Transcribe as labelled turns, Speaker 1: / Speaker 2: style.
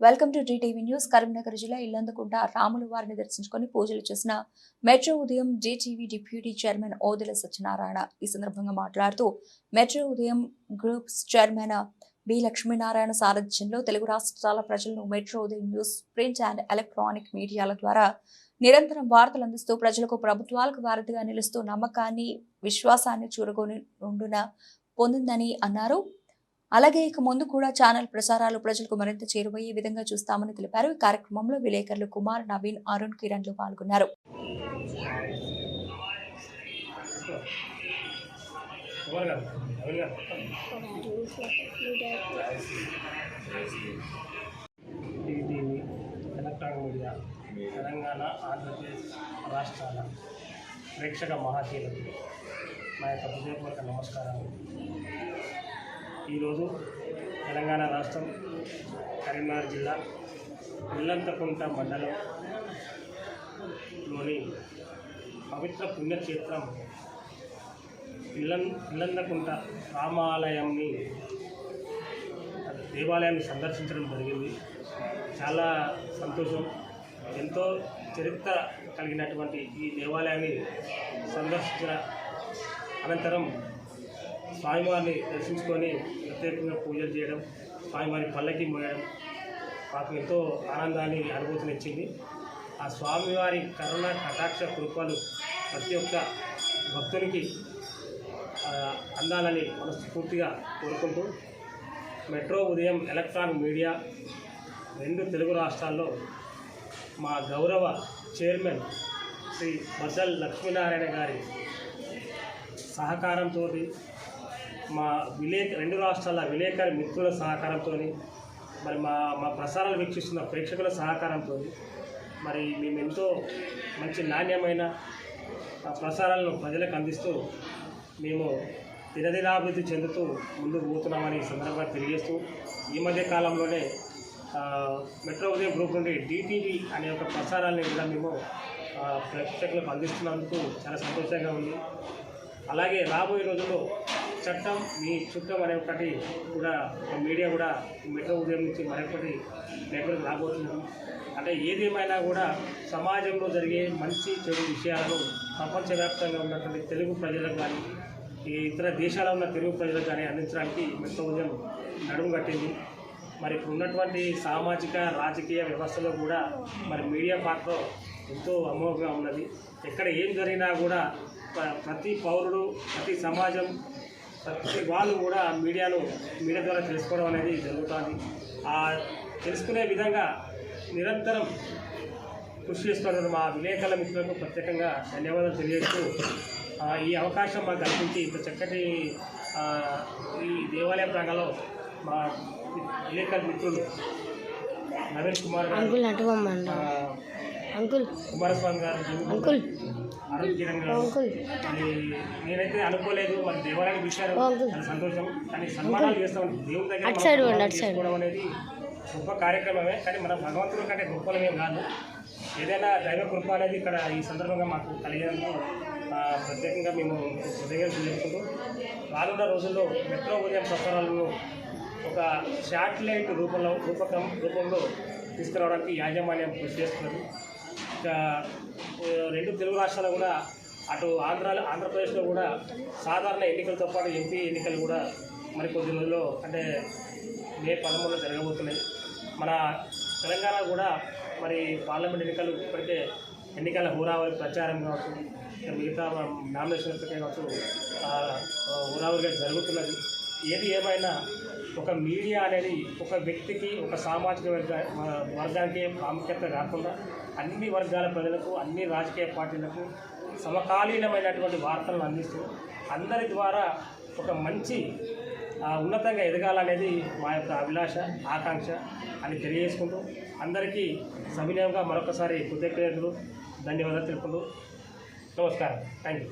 Speaker 1: Welcome to TV news. Karimnagar జిల్లా ఇల్లందుకుంట రాముల వారిని దర్శించుకొని పూజలు చేసిన మెట్రో ఉదయం GTV deputy chairman Odela Satyanarayana ఈ సందర్భంగా మాట్లాడుతూ మెట్రో ఉదయం గ్రూప్స్ చైర్మన్ బి లక్ష్మీనారాయణ సారథ్యంలో తెలుగు రాష్ట్రాల ప్రజలను మెట్రో ఉదయం న్యూస్ ప్రింట్ అండ్ ఎలక్ట్రానిక్ మీడియాల ద్వారా నిరంతరం వార్తలు అందిస్తూ ప్రజలకు ప్రభుత్వాలకు వారధిగా నిలుస్తూ నమ్మకాన్ని విశ్వాసాన్ని చూరగొని ఉండున పొందిందని అన్నారు. అలాగే ఇక ముందు కూడా ఛానల్ ప్రసారాలు ప్రజలకు మరింత చేరువయ్యే విధంగా చూస్తామని తెలిపారు. ఈ కార్యక్రమంలో విలేకరులు కుమార్ నవీన్ అరుణ్ కిరణ్లు పాల్గొన్నారు.
Speaker 2: మీడియా తెలంగాణ ఆంధ్రప్రదేశ్ రాష్ట్రాల ప్రేక్షక మహాశీలకు నా యొక్క హృదయపూర్వక నమస్కారాలు. ఈరోజు తెలంగాణ రాష్ట్రం కరీంనగర్ జిల్లా ఇల్లంతకుంట మండలంలోని పవిత్ర పుణ్యక్షేత్రం ఇల్లం ఇల్లంతకుంట రామాలయంని దేవాలయాన్ని సందర్శించడం జరిగింది. చాలా సంతోషం. ఎంతో చరిత్ర కలిగినటువంటి ఈ దేవాలయాన్ని సందర్శించిన అనంతరం స్వామివారిని దర్శించుకొని ప్రత్యేకంగా పూజలు చేయడం స్వామివారి పల్లకి మోయడం మాకు ఎంతో ఆనందాన్ని అనుభూతినిచ్చింది. ఆ స్వామివారి కరుణ కటాక్ష కృపలు ప్రతి ఒక్క భక్తునికి అందాలని మనస్ఫూర్తిగా కోరుకుంటూ మెట్రో ఉదయం ఎలక్ట్రానిక్ మీడియా రెండు తెలుగు రాష్ట్రాల్లో మా గౌరవ చైర్మన్ శ్రీ బసల్ లక్ష్మీనారాయణ గారి సహకారంతో మా విలేక రెండు రాష్ట్రాల విలేకరి మిత్రుల సహకారంతో మరి మా మా ప్రసారాలు వీక్షిస్తున్న ప్రేక్షకుల సహకారంతో మరి మేము ఎంతో మంచి నాణ్యమైన ప్రసారాలను ప్రజలకు అందిస్తూ మేము దినదినాభివృద్ధి చెందుతూ ముందుకు పోతున్నామని సందర్భంగా తెలియజేస్తూ ఈ మధ్య కాలంలోనే మెట్రో ఉదయం గ్రూప్ నుండి డిటీవీ అనే ఒక ప్రసారాన్ని కూడా మేము ప్రేక్షకులకు అందిస్తున్నందుకు చాలా సంతోషంగా ఉంది. అలాగే రాబోయే రోజుల్లో చట్టం మీ చుట్టం అనే ఒకటి కూడా ఒక మీడియా కూడా మెట్రో ఉదయం నుంచి మరొకటి నెట్వర్క్ రాబోతున్నాం అంటే ఏదేమైనా కూడా సమాజంలో జరిగే మంచి చెడు విషయాలను ప్రపంచవ్యాప్తంగా ఉన్నటువంటి తెలుగు ప్రజలకు కానీ ఈ ఇతర దేశాల్లో ఉన్న తెలుగు ప్రజలకు కానీ అందించడానికి మెట్రో ఉదయం నడుము కట్టింది. మరి ఇప్పుడు ఉన్నటువంటి సామాజిక రాజకీయ వ్యవస్థలో కూడా మరి మీడియా పాత్ర ఎంతో అమోఘంగా ఉన్నది. ఎక్కడ ఏం జరిగినా కూడా ప్రతి పౌరుడు ప్రతి సమాజం ప్రతి వాళ్ళు కూడా మీడియాను మీడియా ద్వారా తెలుసుకోవడం అనేది జరుగుతుంది. ఆ తెలుసుకునే విధంగా నిరంతరం కృషి చేస్తున్న మా విలేకరుల మిత్రులకు ప్రత్యేకంగా ధన్యవాదాలు తెలియజేస్తూ ఈ అవకాశం మాకు కల్పించి ఇంత చక్కటి ఈ దేవాలయ ప్రాంగంలో మా విలేకరుల మిత్రులు నవీన్ కుమార్ గారు
Speaker 3: అంకుల్.
Speaker 2: కుమారస్వామి గారు
Speaker 3: అంకుల్. అంకుల్.
Speaker 2: నేనైతే అనుకోలేదు మరి దేవాలయానికి. చాలా సంతోషం. కానీ సన్మానాలు చేస్తాం దేవుని దగ్గర
Speaker 3: అటు సైడ్ అటు సైడ్.
Speaker 2: అనేది గొప్ప కార్యక్రమమే. కానీ మన భగవంతుడి కంటే గొప్పలమేం కాదు. ఏదైనా దైవ కృప అనేది ఇక్కడ ఈ సందర్భంగా మాకు కలిగినందుకు ఆ, ప్రత్యేకంగా మేము హృదయం తెలుసుకుంటూ రానున్న రోజుల్లో మెట్రో ఉదయం ప్రసారాలను ఒక శాటిలైట్ రూపంలో రూపకం రూపంలో తీసుకురావడానికి యాజమాన్యం కృషి ఆ, రెండు తెలుగు రాష్ట్రాలు కూడా అటు ఆంధ్రాలో ఆంధ్రప్రదేశ్లో కూడా సాధారణ ఎన్నికలతో పాటు ఎంపీ ఎన్నికలు కూడా మరి కొద్ది రోజుల్లో అంటే మే పదమూడులో జరగబోతున్నాయి. మన తెలంగాణ కూడా మరి పార్లమెంట్ ఎన్నికలు ఇప్పటికే ఎన్నికల హోరావరి ప్రచారం కావచ్చు మిగతా నామినేషన్ ప్రక్రియ కావచ్చు హోరావరిగా జరుగుతున్నది. ఏది ఏమైనా ఒక మీడియా అనేది ఒక వ్యక్తికి ఒక సామాజిక వర్గ వర్గానికి ప్రాముఖ్యత కాకుండా అన్ని వర్గాల ప్రజలకు అన్ని రాజకీయ పార్టీలకు సమకాలీనమైనటువంటి వార్తలను అందిస్తూ అందరి ద్వారా ఒక మంచి ఉన్నతంగా ఎదగాలనేది మా యొక్క అభిలాష ఆకాంక్ష అని తెలియజేసుకుంటూ అందరికీ సవినయంగా మరొకసారి కృతజ్ఞతలు ధన్యవాదాలు తెలుపుకుంటూ నమస్కారం. Thank you